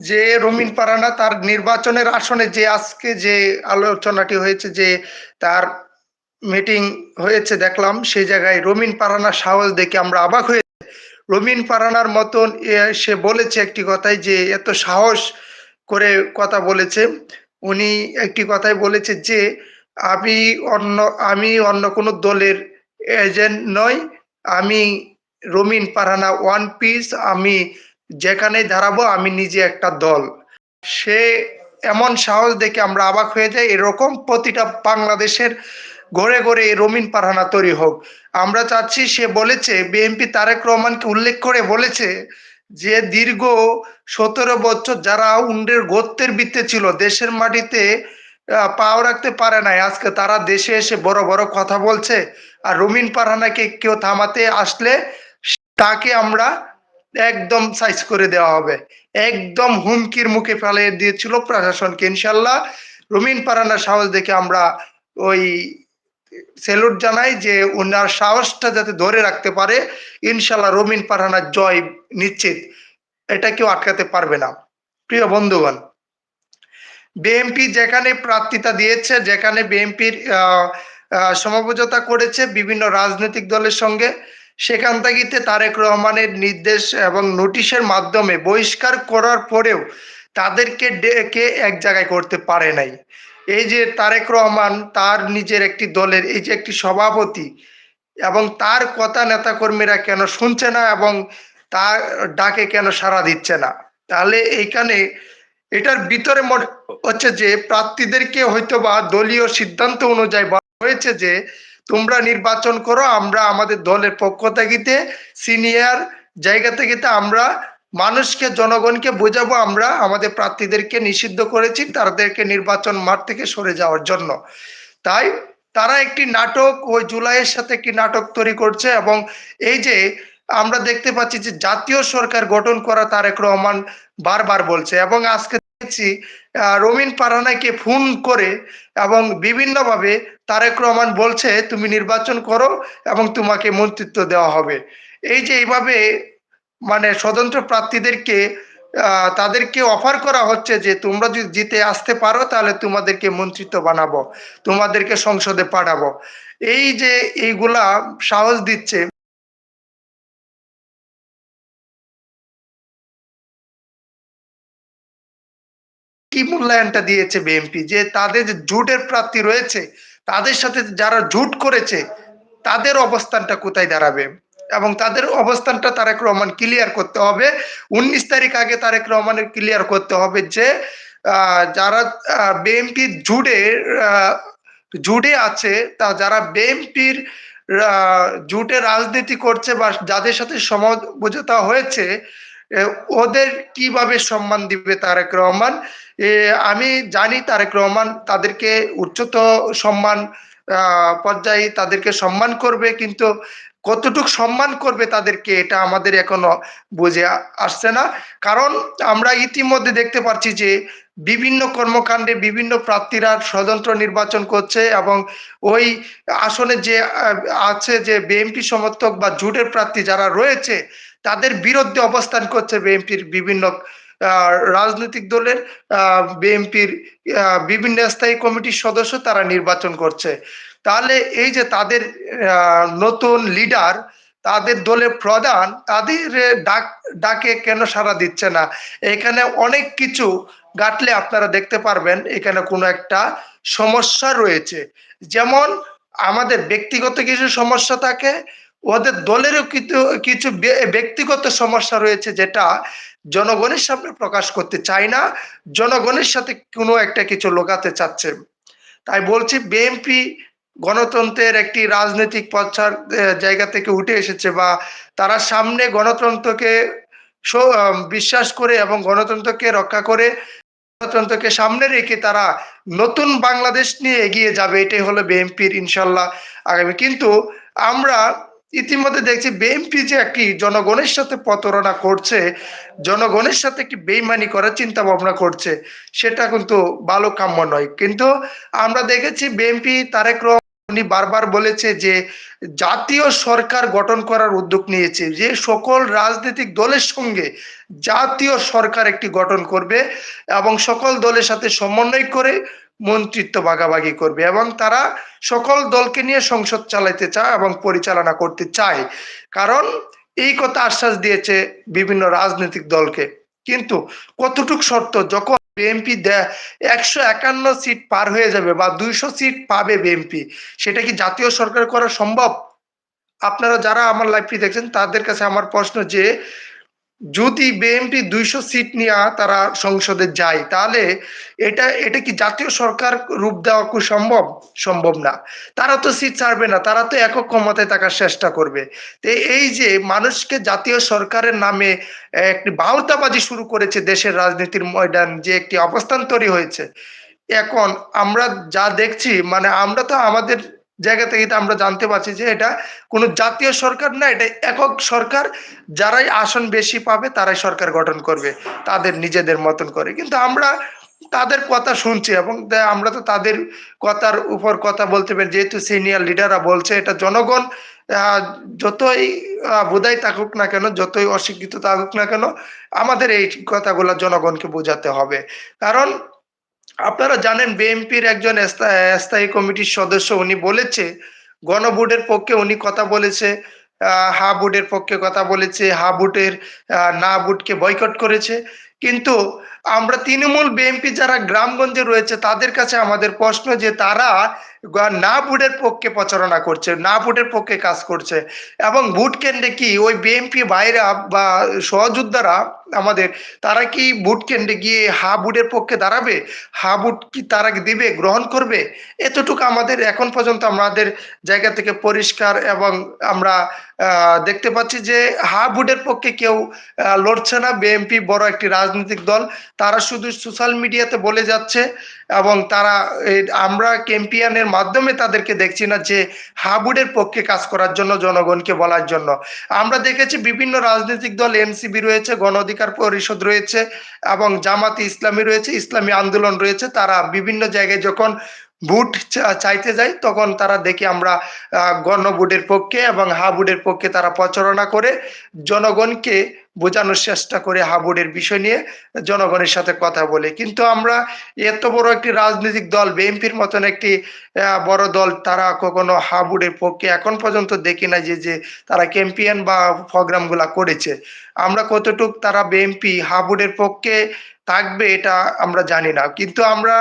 যে রমিন পারানা তার নির্বাচনের আসনে যে আজকে যে আলোচনাটি হয়েছে, যে তার মিটিং হয়েছে দেখলাম, সেই জায়গায় রমিন পারানা সাহস দেখে আমরা অবাক হয়ে রমিন পারানার মতন সে বলেছে একটি কথাই যে এত সাহস করে কথা বলেছে। উনি একটি কথাই বলেছে যে, আমি অন্য আমি অন্য কোনো দলের এজেন্ট নই, আমি রমিন পারানা ওয়ান পিস আমি যেখানেই দাঁড়াবো, আমি নিজে একটা দল। সে এমন সাহস দেখে আমরা অবাক হয়ে যাই, এরকম প্রতিটা বাংলাদেশের ঘরে ঘরে এই রমিন পারহানা তৈরি হোক। আমরা চাচ্ছি, সে বলেছে, বিএনপি তারেক রহমানকে উল্লেখ করে বলেছে যে, দীর্ঘ সতেরো বছর যারা উন্ডের গোত্রের বৃত্তে ছিল, দেশের মাটিতে পাও রাখতে পারে নাই। আজকে তারা দেশে এসে বড় বড় কথা বলছে, আর রমিন পারহানাকে কেউ থামাতে আসলে তাকে আমরা একদম সাইজ করে দেওয়া হবে। একদম হুমকির মুখে ফেলে দিয়েছিল প্রশাসনকে ইনশাল্লাহ রমিন পারানার সাহস দেখে আমরা ওই সেলুট জানাই যে ওনার সাহসটা যাতে ধরে রাখতে পারে ইনশাল্লাহ রমিন পারানার জয় নিশ্চিত। এটা কেউ আটকাতে পারবে না। প্রিয় বন্ধুগণ বিএমপি যেখানে প্রার্থিতা দিয়েছে, যেখানে বিএমপির সমঝোতা করেছে বিভিন্ন রাজনৈতিক দলের সঙ্গে সেখান থেকে তারেক রহমানের নির্দেশ এবং নোটিশের মাধ্যমে বহিষ্কার করার পরেও তাদেরকে ডেকে এক জায়গায় করতে পারে নাই। এই যে তারেক রহমান তার নিজের একটি দলের, এই যে একটি সভাপতি এবং তার কথা নেতাকর্মীরা কেন শুনছে না এবং তার ডাকে কেন সাড়া দিচ্ছে না? তাহলে এইখানে এটার ভিতরে হচ্ছে যে প্রার্থীদেরকে হয়তো বা দলীয় সিদ্ধান্ত অনুযায়ী হয়েছে যে তোমরা নির্বাচন করো, আমরা আমাদের দলের পক্ষ থেকে সিনিয়র জায়গা থেকে আমরা মানুষকে, জনগণকে বোঝাবো আমরা, আমাদের প্রার্থীদেরকে নিষিদ্ধ করেছি, তাদেরকে নির্বাচন মাঠ থেকে সরে যাওয়ার জন্য। তাই তারা একটি নাটক, ওই জুলাইয়ের সাথে একটি নাটক তৈরি করছে এবং এই যে আমরা দেখতে পাচ্ছি যে জাতীয় সরকার গঠন করা তারেক রহমান বারবার বলছে এবং আজকে দেখছি রমিন পারানাকে ফোন করে এবং বিভিন্নভাবে তারেক রহমান বলছে, তুমি নির্বাচন করো এবং তোমাকে মন্ত্রিত্ব দেওয়া হবে। এই যে এইভাবে মানে স্বতন্ত্র প্রার্থীদেরকে তাদেরকে অফার করা হচ্ছে যে, তোমরা যদি জিতে আসতে পারো, তাহলে তোমাদেরকে মন্ত্রিত্ব বানাবো, তোমাদেরকে সংসদে পাঠাবো। এই যে এইগুলা সাহস দিচ্ছে কি মূল্যায়নটা দিয়েছে বিএনপি? যে তাদের যে জুটের প্রার্থী রয়েছে, তাদের সাথে যারা জুট করেছে, তাদের অবস্থানটা কোথায় দাঁড়াবে? এবং তাদের অবস্থানটা তারেক রহমান ক্লিয়ার করতে হবে। উনিশ তারিখ আগে তারেক রহমানের ক্লিয়ার করতে হবে যে যারা বিএনপি জুড়ে জুড়ে আছে, তা যারা বিএনপির জুটে রাজনীতি করছে বা যাদের সাথে সমঝোতা হয়েছে ওদের কীভাবে সম্মান দিবে তারেক রহমান? আমি জানি তারেক রহমান তাদেরকে উচ্চত সম্মান পর্যায়ে তাদেরকে সম্মান করবে, কিন্তু কতটুক সম্মান করবে তাদেরকে এটা আমাদের এখনও বুঝে আসছে না। কারণ আমরা ইতিমধ্যে দেখতে পাচ্ছি যে বিভিন্ন কর্মকাণ্ডে বিভিন্ন প্রার্থীরা স্বতন্ত্র নির্বাচন করছে এবং ওই আসনে যে আছে যে বিএনপি সমর্থক বা জোটের প্রার্থী যারা রয়েছে তাদের বিরুদ্ধে অবস্থান করছে বিএনপির বিভিন্ন রাজনৈতিক দলের বিএনপির বিভিন্ন স্থায়ী কমিটির সদস্য তারা নির্বাচন করছে। তাহলে এই যে তাদের নতুন লিডার, তাদের দলের প্রধান, তাদের ডাক, ডাকে কেন সাড়া দিচ্ছে না? এখানে অনেক কিছু গাটলে আপনারা দেখতে পারবেন, এখানে কোনো একটা সমস্যা রয়েছে। যেমন আমাদের ব্যক্তিগত কিছু সমস্যা থাকে ওদের দলেরও কিছু কিছু ব্যক্তিগত সমস্যা রয়েছে যেটা জনগণের সামনে প্রকাশ করতে চায় না। জনগণের সাথে কোনো একটা কিছু লোকাতে চাচ্ছে। তাই বলছি, বিএনপি গণতন্ত্রের একটি রাজনৈতিক পচ্ছার জায়গা থেকে উঠে এসেছে বা তারা সামনে গণতন্ত্রকে বিশ্বাস করে এবং গণতন্ত্রকে রক্ষা করে গণতন্ত্রকে সামনে রেখে তারা নতুন বাংলাদেশ নিয়ে এগিয়ে যাবে, এটাই হলো বিএনপির ইনশাল্লাহ আগামী। কিন্তু আমরা ইতিমধ্যে দেখছি বিএনপি যে একটি জনগণের সাথে প্রতারণা করছে, জনগণের সাথে একটি বেইমানি করার চিন্তা ভাবনা করছে, সেটা কিন্তু ভালো কাম্য নয়। কিন্তু আমরা দেখেছি বিএনপি তারেক উনি বারবার বলেছে যে জাতীয় সরকার গঠন করার উদ্যোগ নিয়েছে, যে সকল রাজনৈতিক দলের সঙ্গে জাতীয় সরকার একটি গঠন করবে এবং সকল দলের সাথে সমন্বয় করে মন্ত্রিত্ব ভাগাভাগি করবে এবং তারা সকল দলকে নিয়ে সংসদ চালাইতে চায় এবং পরিচালনা করতে চায়। কারণ এই কথা আশ্বাস দিয়েছে বিভিন্ন রাজনৈতিক দলকে। কিন্তু কতটুক শর্ত? যখন বিএনপি একশো একান্ন সিট পার হয়ে যাবে বা দুইশো সিট পাবে বিএনপি সেটা কি জাতীয় সরকার করা সম্ভব? আপনারা যারা আমার লাইভটি দেখছেন, তাদের কাছে আমার প্রশ্ন যে যদি বিএনপি দুইশো সিট নিয়ে তারা সংসদে যায়, তাহলে এটা এটা কি জাতীয় সরকার রূপ দেওয়া খুব সম্ভব? সম্ভব না। তারা তো সিট ছাড়বে না, তারা তো একক ক্ষমতায় থাকার চেষ্টা করবে। তো এই যে মানুষকে জাতীয় সরকারের নামে একটি বাউতাবাজি শুরু করেছে দেশের রাজনীতির ময়দান, যে একটি অবস্থান তৈরি হয়েছে, এখন আমরা যা দেখছি মানে আমরা তো আমাদের জায়গা থেকে আমরা জানতে পারছি যে এটা কোনো জাতীয় সরকার না, এটা একক সরকার। যারাই আসন বেশি পাবে, তারাই সরকার গঠন করবে, তাদের নিজেদের মতন করে। কিন্তু আমরা তাদের কথা শুনছি এবং আমরা তো তাদের কথার উপর কথা বলতে পারি। যেহেতু সিনিয়র লিডাররা বলছে, এটা জনগণ যতই বোধাই থাকুক না কেন, যতই অশিক্ষিত থাকুক না কেন, আমাদের এই কথাগুলো জনগণকে বোঝাতে হবে। কারণ আপনারা জানেন বিএনপির একজন স্থায়ী কমিটির সদস্য উনি বলেছে, গণভোটের পক্ষে উনি কথা বলেছে হা বুটের পক্ষে কথা বলেছে, হা বুটের না বুটকে বয়কট করেছে। কিন্তু আমরা তৃণমূল বিএনপি যারা গ্রামগঞ্জে রয়েছে, তাদের কাছে আমাদের প্রশ্ন যে তারা না ভোটের পক্ষে প্রচারণা করছে, না ভোটের পক্ষে কাজ করছে এবং ভোট কেন্দ্রে কি ওই বিএনপি ভাইরা বা সহযোদ্ধারা আমাদের, তারা কি ভোট কেন্দ্রে গিয়ে হা ভোটের পক্ষে দাঁড়াবে? হা ভোট কি তারা দিবে, গ্রহণ করবে? এতটুকু আমাদের এখন পর্যন্ত আমাদের জায়গা থেকে পরিষ্কার এবং আমরা দেখতে পাচ্ছি যে হা ভোটের পক্ষে কেউ লড়ছে না। বিএনপি বড় একটি রাজনৈতিক দল। তারা শুধু সোশ্যাল মিডিয়াতে বলে যাচ্ছে এবং তারা আমরা ক্যাম্পিয়ানের মাধ্যমে তাদেরকে দেখছি না যে হাবুডের পক্ষে কাজ করার জন্য, জনগণকে বলার জন্য। আমরা দেখেছি বিভিন্ন রাজনৈতিক দল এনসিবি রয়েছে, গণ অধিকার পরিষদ রয়েছে এবং জামাতি ইসলামী রয়েছে, ইসলামী আন্দোলন রয়েছে। তারা বিভিন্ন জায়গায় যখন ভোট চাইতে যায়, তখন তারা দেখি আমরা গণভোটের পক্ষে এবং হাবুডের পক্ষে তারা প্রচারণা করে জনগণকে বোঝানোর চেষ্টা করে হাবুডের বিষয় নিয়ে জনগণের সাথে কথা বলে। কিন্তু আমরা এত বড় একটি রাজনৈতিক দল, বিএনপির মতন একটি বড় দল, তারা কখনো হাবুডের পক্ষে এখন পর্যন্ত দেখি না যে যে তারা ক্যাম্পিয়ন বা প্রোগ্রামগুলা করেছে। আমরা কতটুক তারা বিএনপি হাবুডের পক্ষে থাকবে এটা আমরা জানি না। কিন্তু আমরা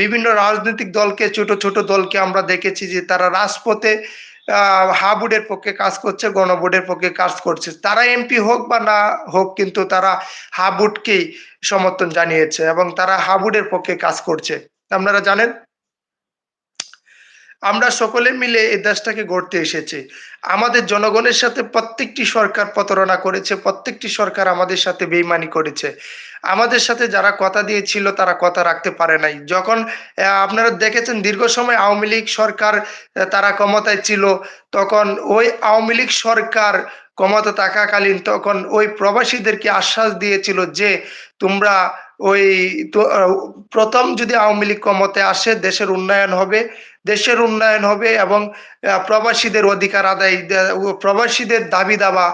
বিভিন্ন রাজনৈতিক দলকে, ছোট ছোট দলকে আমরা দেখেছি যে তারা রাজপথে হা বোর্ডের পক্ষে কাজ করছে গণবোর্ডের পক্ষে কাজ করছে। তারা এমপি হোক বা না হোক, কিন্তু তারা হা বোর্ডকেই সমর্থন জানিয়েছে এবং তারা হা বোর্ডের পক্ষে কাজ করছে। আপনারা জানেন? আমরা সকলে মিলে এই দেশটাকে গড়তে এসেছি। আমাদের জনগণের সাথে প্রত্যেকটি সরকার প্রতারণা করেছে, প্রত্যেকটি সরকার আমাদের সাথে বেইমানি করেছে। আমাদের সাথে যারা কথা দিয়েছিল তারা কথা রাখতে পারে নাই। যখন আপনারা দেখেছেন দীর্ঘ সময় আওয়ামী লীগ সরকার তারা ক্ষমতায় ছিল, তখন ওই আওয়ামী লীগ সরকার ক্ষমতা থাকাকালীন তখন ওই প্রবাসীদেরকে আশ্বাস দিয়েছিল যে, তোমরা ওই প্রথম যদি আওয়ামী লীগ ক্ষমতায় আসে, দেশের উন্নয়ন হবে, দেশের উন্নয়ন হবে এবং প্রবাসীদের অধিকার আদায় প্রবাসীদের দাবি দাবা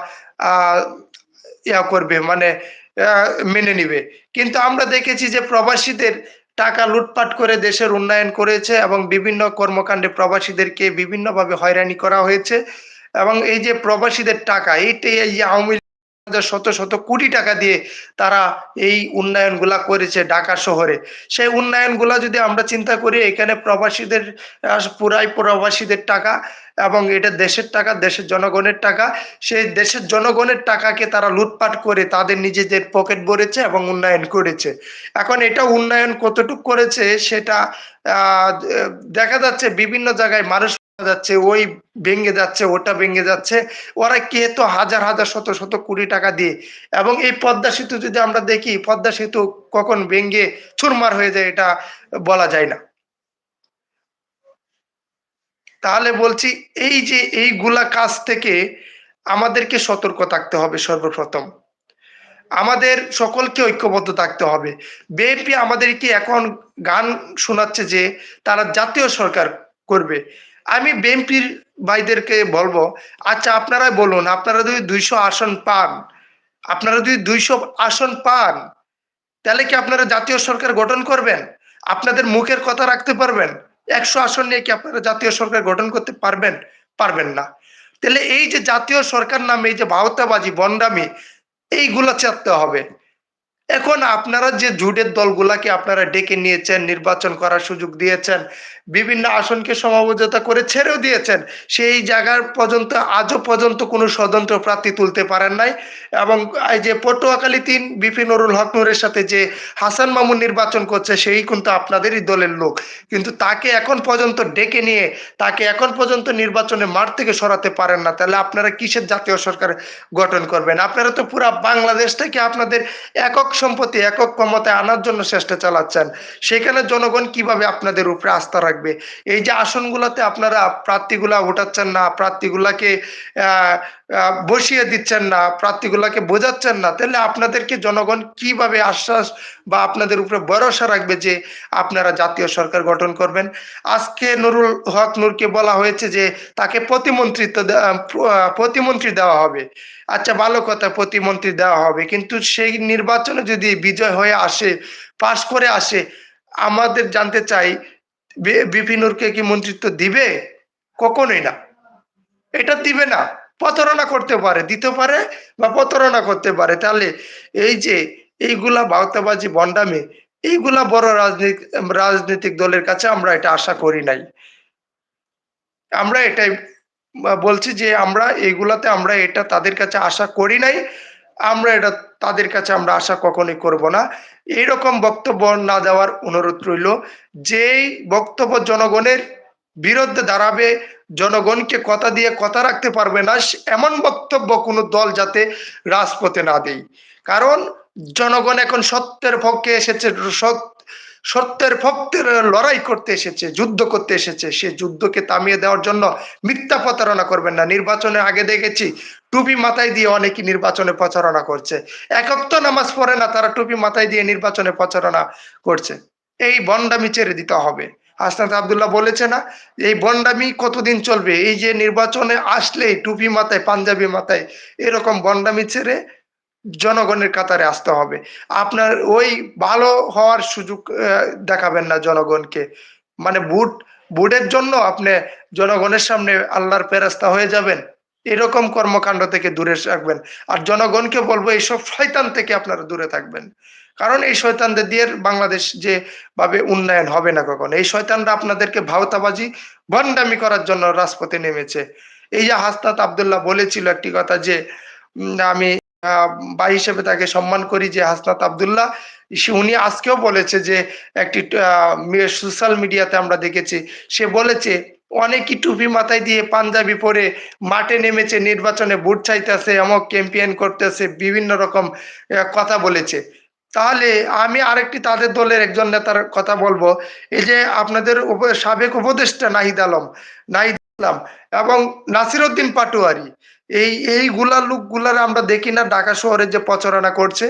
ইয়া করবে। মানে মেনে নিবে। কিন্তু আমরা দেখেছি যে প্রবাসীদের টাকা লুটপাট করে দেশের উন্নয়ন করেছে এবং বিভিন্ন কর্মকাণ্ডে প্রবাসীদেরকে বিভিন্নভাবে হয়রানি করা হয়েছে। এবং এই যে প্রবাসীদের টাকা এইটাই এই আওয়ামী শত শত কোটি টাকা দিয়ে তারা এই উন্নয়নগুলা করেছে ঢাকা শহরে। সেই উন্নয়নগুলা যদি আমরা চিন্তা করি, এখানে প্রবাসীদের পুরাই প্রবাসীদের টাকা এবং এটা দেশের টাকা, দেশের জনগণের টাকা। সেই দেশের জনগণের টাকাকে তারা লুটপাট করে তাদের নিজেদের পকেট ভরেছে এবং উন্নয়ন করেছে। এখন এটা উন্নয়ন কতটুক করেছে সেটা দেখা যাচ্ছে বিভিন্ন জায়গায় মানুষ যাচ্ছে, ওই ভেঙে যাচ্ছে, ওটা ভেঙে যাচ্ছে। ওরা কে তো হাজার হাজার, শত শত কোটি টাকা দিয়ে। এবং এই পদ্মা সেতু যদি আমরা দেখি, পদ্মা সেতু কখন ভেঙে চুরমার হয়ে যায় এটা বলা যায় না। তাহলে বলছি, এই যে এইগুলা কাজ থেকে আমাদেরকে সতর্ক থাকতে হবে সর্বপ্রথম। আমাদের সকলকে ঐক্যবদ্ধ থাকতে হবে। বিএনপি আমাদেরকে এখন গান শোনাচ্ছে যে, তারা জাতীয় সরকার করবে। আমি বিএনপির ভাইদেরকে বলব আচ্ছা আপনারাই বলুন, আপনারা যদি দুইশো আসন পান, আপনারা যদি দুইশো আসন পান, তাহলে কি আপনারা জাতীয় সরকার গঠন করবেন? আপনাদের মুখের কথা রাখতে পারবেন? একশো আসন নিয়ে কি আপনারা জাতীয় সরকার গঠন করতে পারবেন? পারবেন না। তাহলে এই যে জাতীয় সরকার নামে এই যে ভাওতাবাজি বন্ডামি এইগুলো চাপতে হবে। এখন আপনারা যে জুটের দলগুলাকে আপনারা ডেকে নিয়েছেন, নির্বাচন করার সুযোগ দিয়েছেন বিভিন্ন আসনকে সমঝোতা করে ছেড়েও দিয়েছেন। সেই জায়গার পর্যন্ত, আজও পর্যন্ত কোনো স্বতন্ত্র প্রার্থী তুলতে পারেন নাই। এবং এই যে পটুয়াখালী তিন বিপিন নুরুল হক নুরের সাথে যে হাসান মামুন নির্বাচন করছে, সেই কিন্তু আপনাদেরই দলের লোক। কিন্তু তাকে এখন পর্যন্ত ডেকে নিয়ে, তাকে এখন পর্যন্ত নির্বাচনে মাঠ থেকে সরাতে পারেন না। তাহলে আপনারা কিসের জাতীয় সরকার গঠন করবেন? আপনারা তো পুরা বাংলাদেশ থেকে আপনাদের একক সম্পত্তি, একক ক্ষমতায় আনার জন্য চেষ্টা চালাচ্ছেন। সেখানে জনগণ কীভাবে আপনাদের উপরে আস্থা রাখবে? এই যে আসনগুলোতে আপনারা প্রার্থীগুলা উঠাচ্ছেন না, প্রার্থীগুলাকে বসিয়ে দিচ্ছেন না, প্রার্থীগুলাকে বোঝাচ্ছেন না, তাহলে আপনাদেরকে জনগণ কীভাবে আশ্বাস বা আপনাদের উপরে ভরসা রাখবে যে আপনারা জাতীয় সরকার গঠন করবেন? আজকে নুরুল হক নূরকে বলা হয়েছে যে তাকে প্রতিমন্ত্রিত্ব প্রতিমন্ত্রী দেওয়া হবে। আচ্ছা ভালো কথা, প্রতিমন্ত্রী দেওয়া হবে। কিন্তু সেই নির্বাচনে যদি বিজয় হয়ে আসে, পাশ করে আসে, আমাদের জানতে চাই বিপিনুরকে কি মন্ত্রিত্ব দিবে? কখনোই না। এটা দিবে না। প্রতারণা করতে পারে, দিতে পারে বা প্রতারণা করতে পারে। তাহলে এই যে এইগুলা বাউতাবাজি বন্ডামি, এইগুলা বড় রাজনীতি, রাজনৈতিক দলের কাছে আমরা এটা আশা করি নাই। আমরা এটাই বলছি যে আমরা এইগুলাতে আমরা এটা তাদের কাছে আশা করি নাই। আমরা এটা তাদের কাছে আমরা আশা কখনোই করব না। এইরকম বক্তব্য না দেওয়ার অনুরোধ রইল, যেই বক্তব্য জনগণের বিরুদ্ধে দাঁড়াবে, জনগণকে কথা দিয়ে কথা রাখতে পারবে না এমন বক্তব্য কোনো দল যাতে রাজপথে না দেয়। কারণ জনগণ এখন সত্যের পক্ষে এসেছে সৎ- সত্যের পক্ষের লড়াই করতে এসেছে, যুদ্ধ করতে এসেছে, সে যুদ্ধকে থামিয়ে দেওয়ার জন্য মিথ্যা প্রতারণা করবেন না। নির্বাচনে আগে দেখেছি, টুপি মাথায় দিয়ে অনেকে নির্বাচনে প্রচারণা করছে। একক তো নামাজ পড়ে না, তারা টুপি মাথায় দিয়ে নির্বাচনে প্রচারণা করছে। এই বন্ডামি ছেড়ে দিতে হবে। হাসনাত আবদুল্লাহ বলেছে না, এই বন্ডামি কতদিন চলবে? এই যে নির্বাচনে আসলেই টুপি মাথায়, পাঞ্জাবি মাথায় এরকম বন্ডামি ছেড়ে জনগণের কাতারে আসতে হবে। আপনার ওই ভালো হওয়ার সুযোগ দেখাবেন না জনগণকে। মানে বুট বুটের জন্য আপনি জনগণের সামনে আল্লাহর ফেরাস্তা হয়ে যাবেন। এরকম কর্মকাণ্ড থেকে দূরে রাখবেন আর জনগণকে বলব, এইসব শয়তান থেকে আপনারা দূরে থাকবেন। কারণ এই শয়তানদের দিয়ে বাংলাদেশ যে ভাবে উন্নয়ন হবে না কখনো, এই শয়তানরা আপনাদেরকে ভাওতাবাজি, ভণ্ডামি করার জন্য রাজপথে নেমেছে। এই যে হাসনাত আবদুল্লাহ বলেছিল একটি কথা যে আমি ভাই হিসেবে তাকে সম্মান করি যে হাসনাত আবদুল্লাহ। উনি আজকেও বলেছে যে একটি সোশ্যাল মিডিয়াতে আমরা দেখেছি। সে বলেছে, অনেকই টুপি মাথায় দিয়ে পাঞ্জাবি পরে মাঠে নেমেছে, নির্বাচনে ভোট চাইতেছে এমক ক্যাম্পেইন করতেছে, বিভিন্ন রকম কথা বলেছে। তাহলে আমি আরেকটি তাদের দলের একজন নেতার কথা বলব। এই যে আপনাদের সাবেক উপদেষ্টা নাহিদ আলম নাহিদ আলম এবং নাসিরউদ্দিন পাটোয়ারি। এই, এইগুলা লোকগুলার আমরা দেখি না, ঢাকা শহরে যে প্রচারণা করছে।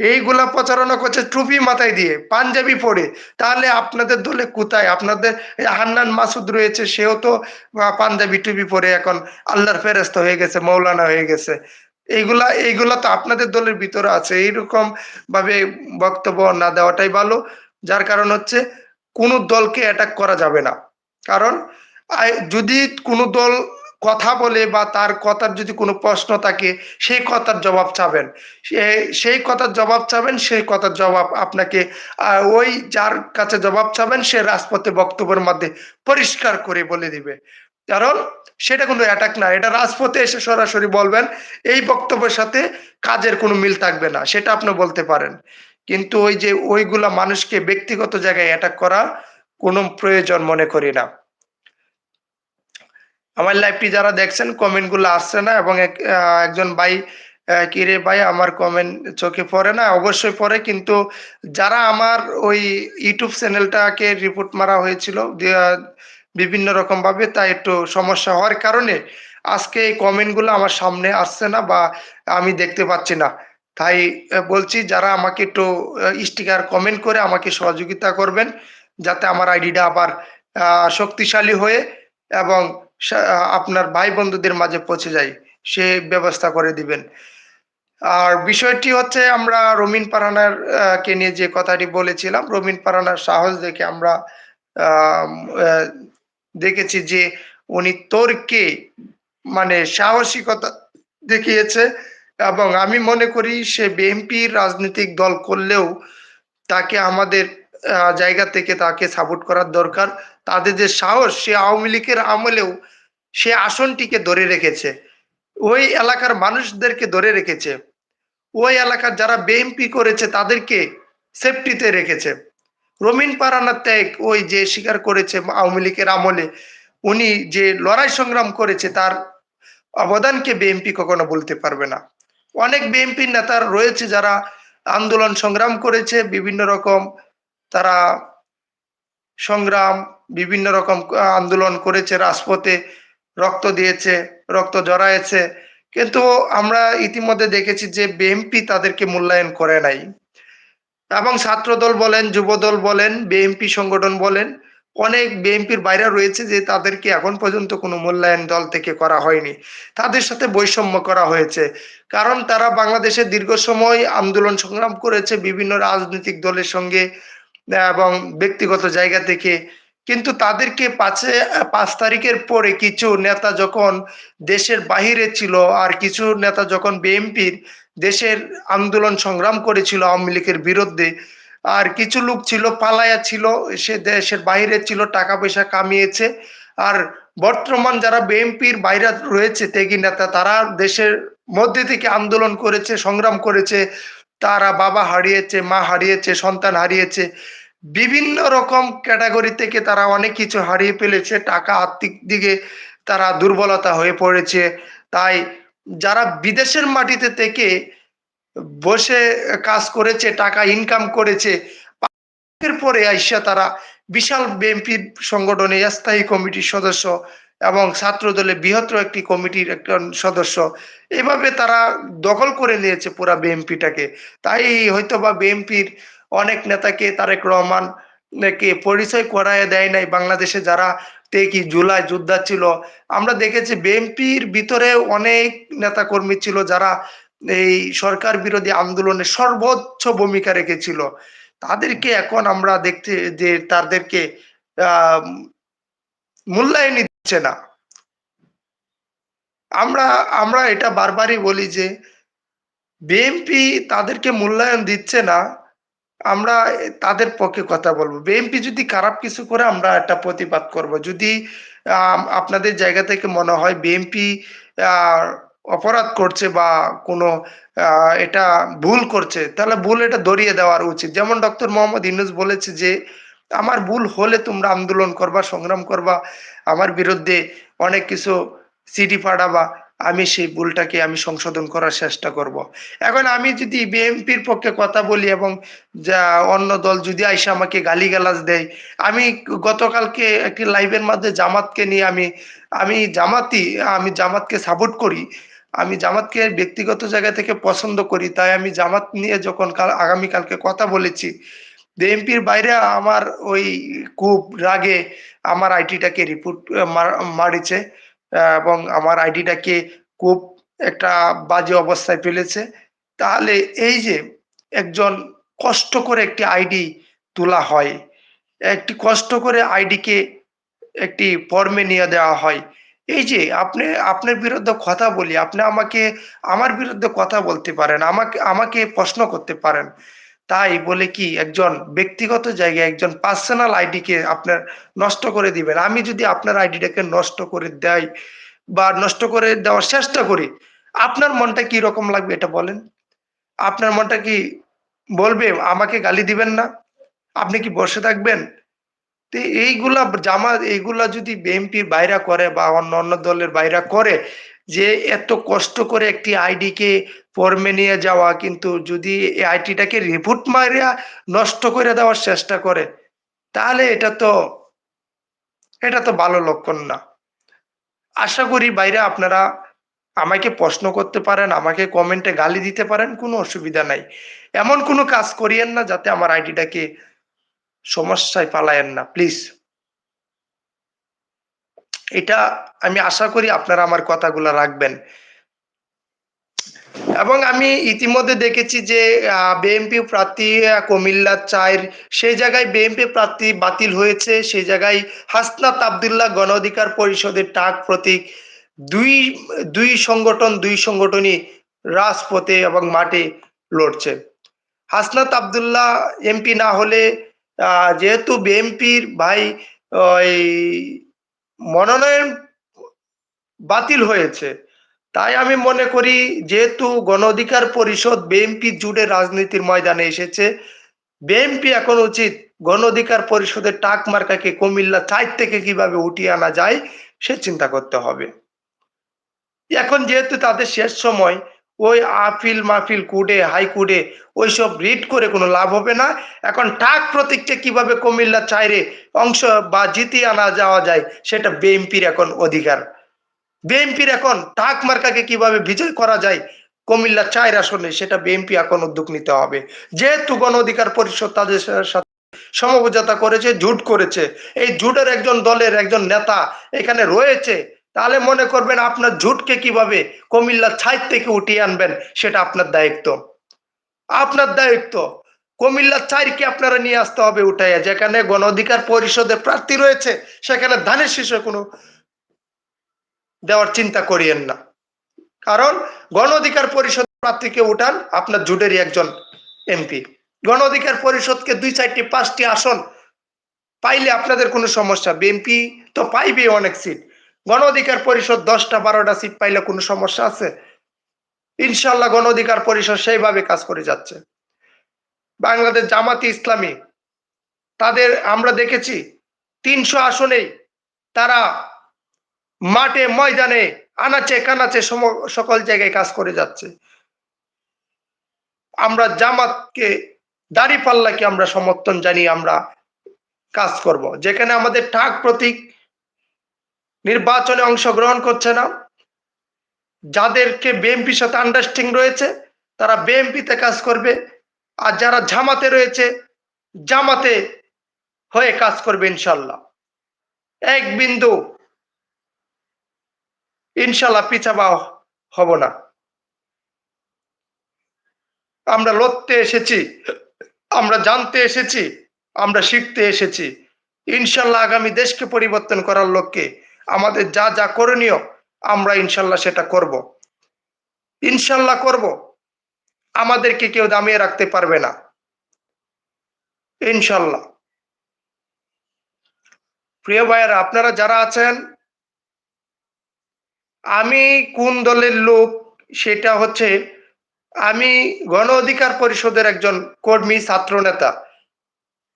এইগুলা প্রচারণা করছে টুপি মাথায় দিয়ে, পাঞ্জাবি পরে। তাহলে আপনাদের দলে কোথায়? আপনাদের হান্নান মাসুদ রয়েছে, সেও তো পাঞ্জাবি টুপি পরে এখন আল্লাহর ফেরেস্তা হয়ে গেছে, মৌলানা হয়ে গেছে। এইগুলা এইগুলা তো আপনাদের দলের ভিতরে আছে। এইরকম ভাবে বক্তব্য না দেওয়াটাই ভালো, যার কারণ হচ্ছে কোন দলকে অ্যাটাক করা যাবে না। কারণ যদি কোনো দল কথা বলে বা তার কথার যদি কোনো প্রশ্ন থাকে, সেই কথার জবাব চাবেন। সেই কথার জবাব চাবেন, সেই কথার জবাব আপনাকে ওই যার কাছে জবাব চাবেন, সে রাজপথে বক্তব্যের মধ্যে পরিষ্কার করে বলে দিবে। কারণ সেটা কোনো অ্যাটাক না। এটা রাজপথে এসে সরাসরি বলবেন, এই বক্তব্যের সাথে কাজের কোনো মিল থাকবে না, সেটা আপনি বলতে পারেন। কিন্তু ওই যে ওইগুলা মানুষকে ব্যক্তিগত জায়গায় অ্যাটাক করা কোনো প্রয়োজন মনে করি না। আমার লাইভটি যারা দেখছেন কমেন্টগুলো আসছে না এবং এক- একজন ভাই আহ, কি রে ভাই আমার কমেন্ট চোখে পড়ে না অবশ্যই পড়ে। কিন্তু যারা আমার ওই ইউটিউব চ্যানেলটাকে রিপোর্ট মারা হয়েছিল বিভিন্ন রকম ভাবে তাই একটু সমস্যা হওয়ার কারণে আজকে এই কমেন্টগুলো আমার সামনে আসছে না বা আমি দেখতে পাচ্ছি না। তাই বলছি যারা আমাকে একটু স্টিকার কমেন্ট করে আমাকে সহযোগিতা করবেন যাতে আমার আইডিটা আবার শক্তিশালী হয়ে এবং আপনার ভাই বন্ধুদের মাঝে পৌঁছে যায়, সে ব্যবস্থা করে দিবেন। আর বিষয়টি হচ্ছে আমরা রমিন পারানার কে নিয়ে যে কথাটি বলেছিলাম, রমিন পারানার সাহস দেখে আমরা দেখেছি যে উনি তর্কে মানে সাহসিকতা দেখিয়েছে এবং আমি মনে করি সে বিএনপির রাজনৈতিক দল করলেও তাকে আমাদের জায়গা থেকে তাকে সাপোর্ট করার দরকার। তাদের যে সাহস, সে আওয়ামী লীগের আমলেও সে আসনটিকে ধরে রেখেছে। ওই এলাকার মানুষদেরকে ধরে রেখেছে। ওই এলাকার যারা বিএমপি করেছে, তাদেরকে সেফটিতে রেখেছে। রমিন পারানা ত্যাগ ওই যে স্বীকার করেছে আওয়ামী লীগের আমলে, উনি যে লড়াই সংগ্রাম করেছে, তার অবদানকে বিএমপি কখনো বলতে পারবে না। অনেক বিএনপি নেতার রয়েছে যারা আন্দোলন সংগ্রাম করেছে, বিভিন্ন রকম তারা সংগ্রাম, বিভিন্ন রকম আন্দোলন করেছে, রাজপথে রক্ত দিয়েছে, রক্ত জড়ায়েছে। কিন্তু আমরা ইতিমধ্যে দেখেছি যে বিএনপি তাদেরকে মূল্যায়ন করে নাই। এবং ছাত্রদল বলেন, যুবদল বলেন বিএনপি সংগঠন বলেন, অনেক বিএনপির বাইরে রয়েছে যে তাদেরকে এখন পর্যন্ত কোনো মূল্যায়ন দল থেকে করা হয়নি। তাদের সাথে বৈষম্য করা হয়েছে। কারণ তারা বাংলাদেশে দীর্ঘ সময় আন্দোলন সংগ্রাম করেছে, বিভিন্ন রাজনৈতিক দলের সঙ্গে এবং ব্যক্তিগত জায়গা থেকে। কিন্তু তাদেরকে পাঁচে পাঁচ তারিখের পরে কিছু নেতা যখন দেশের বাহিরে ছিল আর কিছু নেতা যখন বিএনপির দেশের আন্দোলন সংগ্রাম করেছিল আওয়ামী লীগের বিরুদ্ধে, আর কিছু লোক ছিল, পালায়া ছিল, সে দেশের বাইরে ছিল, টাকা পয়সা কামিয়েছে। আর বর্তমান যারা বিএনপির বাইরে রয়েছে তেগি নেতা, তারা দেশের মধ্যে থেকে আন্দোলন করেছে, সংগ্রাম করেছে। তারা বাবা হারিয়েছে, মা হারিয়েছে, সন্তান হারিয়েছে। বিভিন্ন রকম ক্যাটাগরি থেকে তারা অনেক কিছু হারিয়ে ফেলেছে, টাকা আর্থিক দিকে তারা দুর্বলতা হয়ে পড়েছে। তাই যারা বিদেশের মাটিতে থেকে বসে কাজ করেছে, টাকা ইনকাম করেছে পরে আইসা তারা বিশাল বিএনপির সংগঠনে স্থায়ী কমিটির সদস্য এবং ছাত্র দলে বৃহত্তর একটি কমিটির একজন সদস্য। এভাবে তারা দখল করে নিয়েছে পুরা বিএনপিটাকে তাই হয়তো বা বিএনপির অনেক নেতাকে তারেক রহমান কে পরিচয় করায় দেয় নাই বাংলাদেশে যারা কি জুলাই যোদ্ধা ছিল। আমরা দেখেছি বিএনপির ভিতরে অনেক নেতা কর্মী ছিল যারা এই সরকার বিরোধী আন্দোলনে সর্বোচ্চ ভূমিকা রেখেছিল। তাদেরকে এখন আমরা দেখতে যে তাদেরকে, আহ মূল্যায়নই দিচ্ছে না। আমরা আমরা এটা বারবারই বলি যে বিএনপি তাদেরকে মূল্যায়ন দিচ্ছে না। আমরা তাদের পক্ষে কথা বলব। বিএনপি যদি খারাপ কিছু করে, আমরা একটা প্রতিবাদ করব। যদি আপনাদের জায়গা থেকে মনে হয় বিএনপি অপরাধ করছে বা কোনো এটা ভুল করছে, তাহলে ভুল এটা ধরিয়ে দেওয়ার উচিত। যেমন ডক্টর মোহাম্মদ ইউনুস বলেছে যে, আমার ভুল হলে তোমরা আন্দোলন করবা, সংগ্রাম করবা, আমার বিরুদ্ধে অনেক কিছু সিডি পাঠাবা আমি সেই ভুলটাকে আমি সংশোধন করার চেষ্টা করব। এখন আমি যদি বিএনপির পক্ষে কথা বলি এবং যা অন্য দল যদি আইসা আমাকে গালিগালাজ দেয়, আমি গতকালকে একটি লাইভের মাধ্যমে জামাতকে নিয়ে আমি আমি জামাতি আমি জামাতকে সাপোর্ট করি। আমি জামাতকে ব্যক্তিগত জায়গা থেকে পছন্দ করি। তাই আমি জামাত নিয়ে যখন কাল, আগামীকালকে কথা বলেছি, বিএনপির বাইরে আমার ওই খুব রাগে আমার আইটিটাকে রিপোর্ট মারিছে। এবং আমার আইডিটাকে খুব একটা বাজে অবস্থায় ফেলেছে। তাহলে এই যে একজন কষ্ট করে একটি আইডি তোলা হয়, একটি কষ্ট করে আইডিকে একটি ফর্মে নিয়ে দেওয়া হয়। এই যে আপনি, আপনার বিরুদ্ধে কথা বলি, আপনি আমাকে, আমার বিরুদ্ধে কথা বলতে পারেন, আমাকে আমাকে প্রশ্ন করতে পারেন। তাই বলে কি একজন ব্যক্তিগত জায়গায় একজন পার্সোনাল আইডিকে আপনার নষ্ট করে দিবেন। আমি যদি আপনার আইডিটাকে নষ্ট করে দেয় বা নষ্ট করে দেওয়ার চেষ্টা করি, আপনার মনটা কি রকম লাগবে এটা বলেন? আপনার মনটা কি বলবে, আমাকে গালি দিবেন না? আপনি কি বসে থাকবেন? তো এইগুলা জামা, এইগুলা যদি বিএনপির বাইরা করে বা অন্য অন্য দলের বাইরা করে যে এত কষ্ট করে একটি আইডি কে ফর্মে নিয়ে যাওয়া, কিন্তু যদি এই আইডিটাকে রিপোর্ট মারিয়া নষ্ট করে দেওয়ার চেষ্টা করে, তাহলে এটা তো এটা তো ভালো লক্ষণ না। আশা করি বাইরে আপনারা আমাকে প্রশ্ন করতে পারেন, আমাকে কমেন্টে গালি দিতে পারেন, কোনো অসুবিধা নাই। এমন কোনো কাজ করিয়েন না যাতে আমার আইডিটাকে সমস্যায় পালায়েন না প্লিজ এটা আমি আশা করি আপনারা আমার কথাগুলো রাখবেন। এবং আমি ইতিমধ্যে দেখেছি যে বিএনপি প্রার্থী কুমিল্লার চায়ের সেই জায়গায় বিএনপি প্রার্থী বাতিল হয়েছে। সেই জায়গায় হাসনাত আবদুল্লাহ গণ অধিকার পরিষদের টাক প্রতীক। দুই দুই সংগঠন, দুই সংগঠনই রাজপথে এবং মাঠে লড়ছে। হাসনাত আবদুল্লাহ এমপি না হলে যেহেতু বিএনপির ভাই, ওই মনোনয়ন বাতিল হয়েছে। তাই আমি মনে করি যেহেতু গণ অধিকার পরিষদ বিএনপি জুড়ে রাজনীতির ময়দানে এসেছে বিএনপি এখন উচিত গণ অধিকার পরিষদের টাক মার্কাকে কুমিল্লা চার থেকে কীভাবে উঠিয়ে আনা যায়, সে চিন্তা করতে হবে। এখন যেহেতু তাদের শেষ সময়, ওই আপিল মাহফিল কুডে হাইকুডে ওইসব রিড করে কোনো লাভ হবে না। এখন টাক প্রতীককে কীভাবে কুমিল্লা চাইরে অংশ বা জিতিয়ে আনা যাওয়া যায়, সেটা বিএনপির এখন অধিকার। বিএনপির এখন টাক মার্কাকে কীভাবে বিজয় করা যায়, কুমিল্লা চায়ের আসনে সেটা বিএনপি এখন উদ্যোগ নিতে হবে। যেহেতু গণ অধিকার পরিষদ তাদের সাথে সমঝোতা করেছে, জুট করেছে, এই জুটের একজন দলের একজন নেতা এখানে রয়েছে, তাহলে মনে করবেন আপনার ঝুটকে কীভাবে কুমিল্লা ছাই থেকে উঠিয়ে আনবেন সেটা আপনার দায়িত্ব। আপনার দায়িত্ব কুমিল্লার চাইরকে আপনারা নিয়ে আসতে হবে উঠাইয়া, যেখানে গণ অধিকার পরিষদের প্রার্থী রয়েছে, সেখানে ধানের শীর্ষে কোনো দেওয়ার চিন্তা করিয়েন না। কারণ গণ অধিকার পরিষদ প্রার্থীকে উঠান আপনার জুটেরই একজন এমপি। গণ অধিকার পরিষদকে দুই চারটি, পাঁচটি আসন পাইলে আপনাদের কোনো সমস্যা। বিএনপি তো পাইবে অনেক সিট। গণ অধিকার পরিষদ দশটা, বারোটা সিট পাইলে কোনো সমস্যা আছে? ইনশাল্লাহ গণ অধিকার পরিষদ সেইভাবে কাজ করে যাচ্ছে। বাংলাদেশ জামাতি ইসলামী, তাদের আমরা দেখেছি, তিনশো আসনেই তারা মাঠে, ময়দানে, আনাচে কানাচে সকল জায়গায় কাজ করে যাচ্ছে। আমরা জামাতকে, দাড়ি পাল্লাকে আমরা সমর্থন জানিয়ে আমরা কাজ করব। যেখানে আমাদের ঠাক প্রতীক নির্বাচনে অংশগ্রহণ করছে না। যাদেরকে বিএনপির সাথে আন্ডারস্ট্যান্ডিং রয়েছে, তারা বিএনপিতে কাজ করবে। আর যারা জামাতে রয়েছে, জামাতে হয়ে কাজ করবে ইনশাল্লাহ। এক বিন্দু ইনশাল্লাহ পিছাবা হব না। আমরা লড়তে এসেছি, আমরা জানতে এসেছি, আমরা শিখতে এসেছি। ইনশাল্লাহ আগামী দেশকে পরিবর্তন করার লক্ষ্যে আমাদের যা যা করণীয়, আমরা ইনশাল্লাহ সেটা করব। ইনশাল্লাহ করব। আমাদেরকে কেউ দামিয়ে রাখতে পারবে না। ইনশাল্লাহ। প্রিয় ভাইয়েরা, আপনারা যারা আছেন আমি কোন দলের লোক? সেটা হচ্ছে আমি গণ অধিকার পরিষদের একজন কর্মী, ছাত্র নেতা।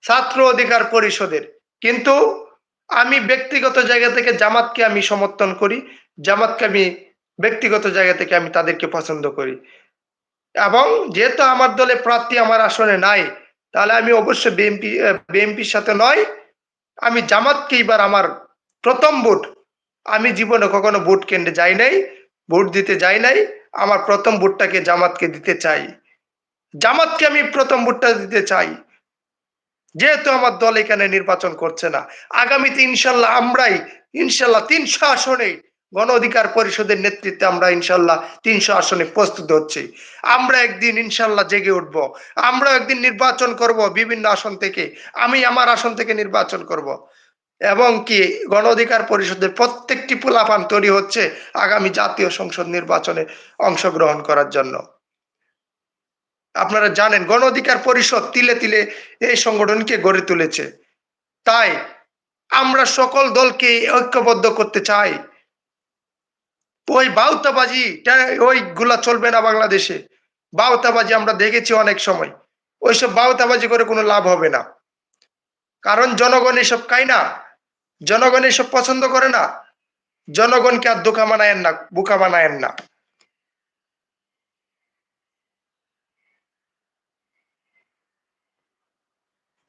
ছাত্র অধিকার পরিষদের। কিন্তু আমি ব্যক্তিগত জায়গা থেকে জামাতকে আমি সমর্থন করি, জামাতকে আমি ব্যক্তিগত জায়গা থেকে আমি তাদেরকে পছন্দ করি। এবং যেহেতু আমার দলে প্রার্থী আমার আসনে নাই, তাহলে আমি অবশ্যই বিএনপি, বিএনপির সাথে নয়, আমি জামাতকে এবার আমার প্রথম ভোট আমি জীবনে কখনো ভোট কেন্দ্রে যাই নাই, ভোট দিতে যাই নাই, আমার প্রথম ভোটটাকে জামাতকে দিতে চাই। জামাতকে আমি প্রথম ভোটটা দিতে চাই। যেহেতু আমার দল এখানে নির্বাচন করছে না। আগামীতে ইনশাল্লাহ আমরাই, ইনশাল্লাহ তিনশো আসনে গণ অধিকার পরিষদের নেতৃত্বে আমরা ইনশাল্লাহ তিনশো আসনে প্রস্তুত হচ্ছি। আমরা একদিন ইনশাল্লাহ জেগে উঠব। আমরা একদিন নির্বাচন করব বিভিন্ন আসন থেকে। আমি আমার আসন থেকে নির্বাচন করব। এবং কি গণ অধিকার পরিষদের প্রত্যেকটি পোলাপান তৈরি হচ্ছে আগামী জাতীয় সংসদ নির্বাচনে অংশগ্রহণ করার জন্য। আপনারা জানেন গণ অধিকার পরিষদ তিলে তিলে এই সংগঠনকে গড়ে তুলেছে। তাই আমরা সকল দলকে ঐক্যবদ্ধ করতে চাই। ওই বাউতাবাজি ওই গুলা চলবে না বাংলাদেশে। বাউতাবাজি আমরা দেখেছি অনেক সময়। ওইসব বাউতাবাজি করে কোনো লাভ হবে না। কারণ জনগণ এসব খায় না। জনগণ এসব পছন্দ করে না। জনগণকে আর দোকা বানায়েন না, বোকা বানায়েন না।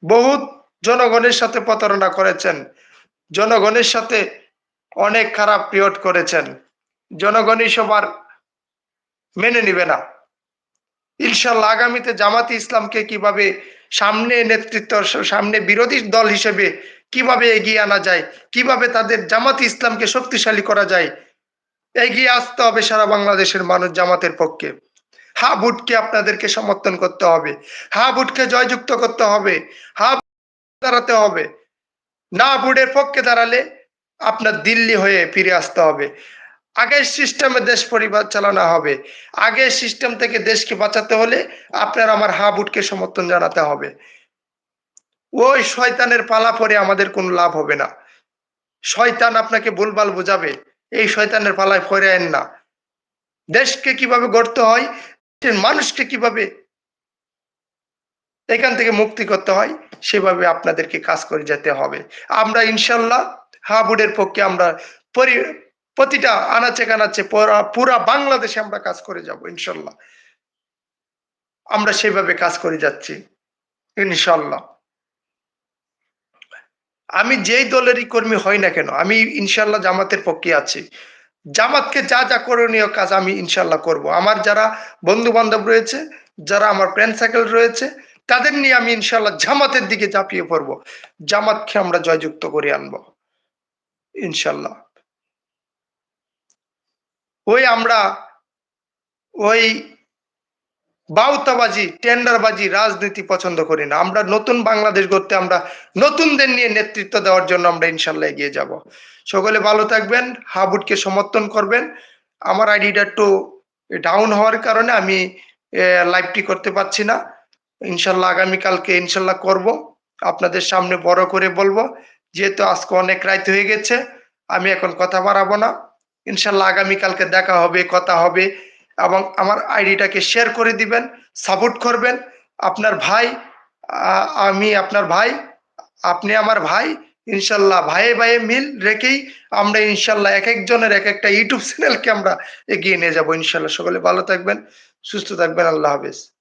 বহুত জনগণের সাথে প্রতারণা করেছেন। জনগণের সাথে অনেক খারাপ পিরিয়ড করেছেন। জনগণই সবার মেনে নিবে না। ইনশাল্লাহ আগামীতে জামাতি ইসলামকে কীভাবে সামনে নেতৃত্ব, সামনে বিরোধী দল হিসেবে কীভাবে এগিয়ে আনা যায়? কীভাবে তাদের জামাত ইসলামকে শক্তিশালী করা যায়? এগিয়ে আসতে হবে সারা বাংলাদেশের মানুষ জামাতের পক্ষে। হা বুটকে আপনাদেরকে সমর্থন করতে হবে। হা বুটকে জয়যুক্ত করতে হবে। হা দাঁড়াতে হবে। না বুটের পক্ষে দাঁড়ালে আপনার দিল্লি হয়ে ফিরে আসতে হবে। আগের সিস্টেমে দেশ পরিবার চালানো হবে। আগের সিস্টেম থেকে দেশকে বাঁচাতে হলে আপনার আমার হা বুটকে সমর্থন জানাতে হবে। ওই শয়তানের পালা পরে আমাদের কোনো লাভ হবে না। শয়তান আপনাকে ভুলভাল বোঝাবে, এই শয়তানের পালায় ফেরেন না। দেশকে কীভাবে গড়তে হয় মানুষকে কীভাবে এখান থেকে মুক্তি করতে হয়, সেভাবে আপনাদেরকে কাজ করে যেতে হবে। আমরা ইনশাল্লাহ হাবুডের পক্ষে আমরা পরি, প্রতিটা আনাচে কানাচে পুরা বাংলাদেশে আমরা কাজ করে যাব ইনশাল্লাহ। আমরা সেভাবে কাজ করে যাচ্ছি, ইনশাল্লাহ। আমি যেই দলেরই কর্মী হই না কেন, আমি ইনশাল্লাহ জামাতের পক্ষে আছি। জামাতকে যা যা করণীয় কাজ আমি ইনশাল্লাহ করব। আমার যারা বন্ধু বান্ধব রয়েছে, যারা আমার ফ্রেন্ড সার্কেল রয়েছে, তাদের নিয়ে আমি ইনশাল্লাহ জামাতের দিকে ঝাঁপিয়ে পড়ব। জামাতকে আমরা জয়যুক্ত করে আনব। ইনশাল্লাহ। ওই আমরা ওই বাউতাবাজি, টেন্ডারবাজি রাজনীতি পছন্দ করি না। আমরা নতুন বাংলাদেশ গড়তে আমরা নতুনদের নিয়ে নেতৃত্ব দেওয়ার জন্য আমরা ইনশাল্লাহ এগিয়ে যাব। সকলে ভালো থাকবেন হাবুটকে সমর্থন করবেন। আমার আইডিটা একটু ডাউন হওয়ার কারণে আমি লাইভটি করতে পারছি না। ইনশাল্লাহ আগামীকালকে ইনশাল্লাহ করব। আপনাদের সামনে বড় করে বলব, যেহেতু আজকে অনেক রাত হয়ে গেছে, আমি এখন কথা বাড়াবো না। ইনশাল্লাহ আগামীকালকে দেখা হবে, কথা হবে। এবং আমার আইডিটাকে শেয়ার করে দিবেন সাপোর্ট করবেন। আপনার ভাই আমি আপনার ভাই, আপনি আমার ভাই, ইনশাল্লাহ ভাইয়ে ভাইয়ে মিল রেখেই আমরা ইনশাল্লাহ এক একজনের এক একটা ইউটিউব চ্যানেলকে আমরা এগিয়ে নিয়ে যাব ইনশাল্লাহ। সকলে ভালো থাকবেন, সুস্থ থাকবেন, আল্লাহ হাফেজ।